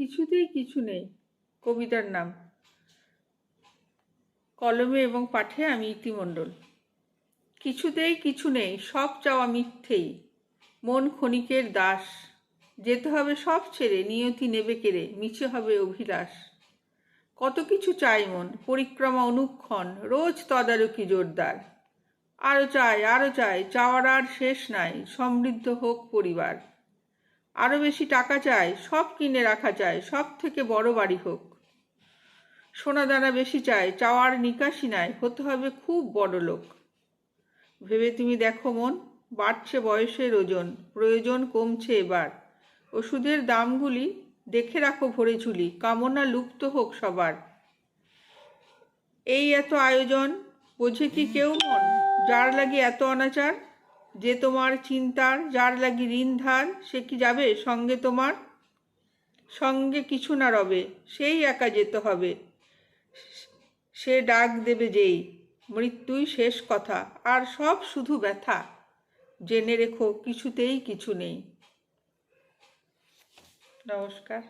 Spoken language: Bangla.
কিছুতেই কিছু নেই। কবিতার নাম। কলমে এবং পাঠে আমি ইতিমণ্ডল। কিছুতেই কিছু নেই, সব চাওয়া মিথ্যেই। মন ক্ষণিকের দাস। যেতে হবে সব ছেড়ে, নিয়তি নেবে কেড়ে, মিছে হবে অভিলাষ। কত কিছু চাই মন, পরিক্রমা অনুক্ষণ, রোজ তদারকি জোরদার। আরও চাই আরও চাই, চাওয়ার আর শেষ নাই, সমৃদ্ধ হোক পরিবার। আরও বেশি টাকা চায় সব কিনে রাখা চাই, সব থেকে বড় বাড়ি হোক। সোনা দানা বেশি চায় চাওয়ার নিকাশি নাই, হতে হবে খুব বড় লোক। ভেবে তুমি দেখো মন, বাড়ছে বয়সের ওজন, প্রয়োজন কমছে এবার। ওষুধের দামগুলি দেখে রাখো ভরে ঝুলি, কামনা লুপ্ত হোক সবার। এই এত আয়োজন, বোঝে কি কেউ মন? যার লাগে এত অনাচার? যে তোমার চিন্তার, যার লাগি ঋণ ধার, সে কি যাবে? সঙ্গে তোমার? সঙ্গে কিছু না রবে, সেই একা যেতে হবে। সে ডাক দেবে যেই, মৃত্যুই শেষ কথা। আর সব শুধু ব্যথা। জেনে রেখো, কিছুতেই কিছু নেই। নমস্কার।